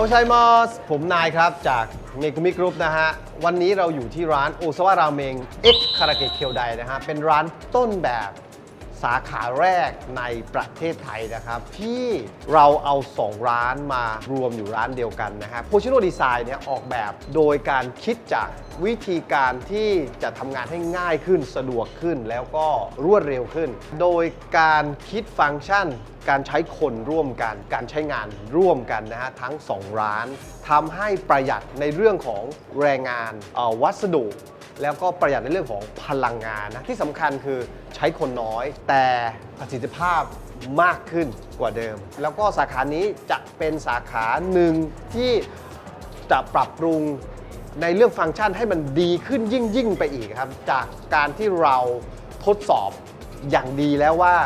โอชัยมอส ผมนายครับจากเมกุมิกรุ๊ปนะฮะ วันนี้เราอยู่ที่ร้านโอซาวาราเมงเอ็กคาราเกะเคียวไดนะฮะ เป็นร้านต้นแบบสาขาแรกในประเทศไทยนะครับ ที่เราเอา 2 ร้านมารวมอยู่ร้านเดียวกันนะครับโพชิโนดีไซน์เนี่ยออกแบบโดยการคิดจากวิธีการที่จะทำงานให้ง่ายขึ้นสะดวกขึ้นแล้วก็รวดเร็วขึ้น โดยการคิดฟังก์ชันการใช้คนร่วมกัน การใช้งานร่วมกันนะฮะทั้ง 2 ร้านทำให้ประหยัดในเรื่องของแรงงานวัสดุ แล้วก็ประหยัดในเรื่องของพลังงานนะที่สำคัญคือใช้คนน้อย แต่ประสิทธิภาพมากขึ้นกว่าเดิม แล้วก็สาขานี้จะเป็นสาขาหนึ่งที่จะปรับปรุงในเรื่องฟังก์ชันให้มันดีขึ้นยิ่งยิ่งไปอีกครับ จากการที่เราทดสอบอย่างดีแล้วว่า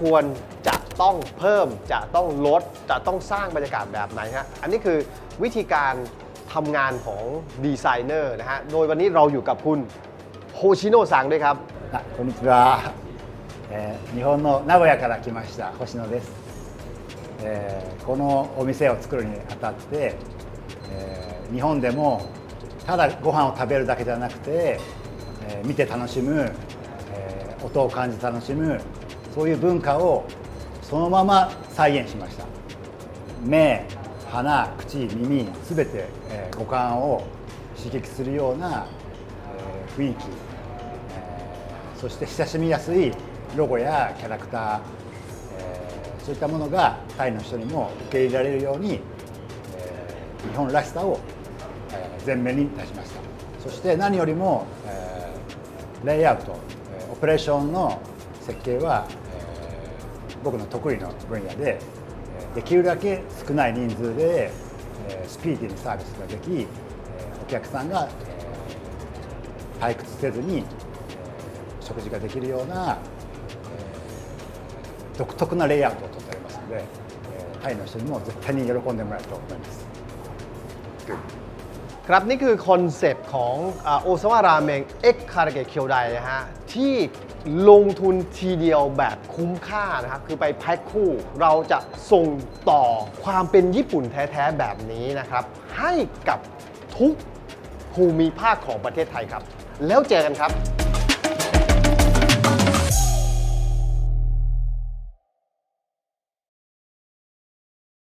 ควรจะ ต้องเพิ่มจะต้องลด จะต้องสร้างบรรยากาศแบบไหนฮะอันนี้คือวิธีการทำงานของดีไซเนอร์นะฮะ โดยวันนี้เราอยู่กับคุณโฮชิโนะซังด้วยครับ あこんにちは、えー日本の名古屋から来ました星野です、えーこのお店を作るにあたって、えー日本でもただご飯を食べるだけじゃなくて、えー見て楽しむ、えー音を感じ楽しむそういう文化を そのまま再現しました。目鼻口耳すべて、えー五感を刺激するような、えー雰囲気、えーそして親しみやすいロゴやキャラクター、えーそういったものがタイの人にも受け入れられるように、えー日本らしさを、えー前面に出しました。そして何よりも、えーレイアウト、えオペレーションの設計は、僕の得意の分野でえーできるだけ少ない人数で、えースピーディーにサービスができ、えーお客さんが、えー退屈せずに、えー食事ができるような、えー独特なレイアウトをとっておりますので、えータイの人にも絶対に喜んでもらえると思います。 ครับนี่คือคอนเซปต์ของโอซาวาราเมงเอ็กคาราเกะเคียวไดนะฮะ ที่ ลงทุนทีเดียวแบบคุ้มค่านะครับ คือไปแพ็คคู่ เราจะส่งต่อความเป็นญี่ปุ่นแท้ ๆ แบบนี้นะครับ ให้กับทุกภูมิภาคของประเทศไทยครับ แล้วเจอกันครับ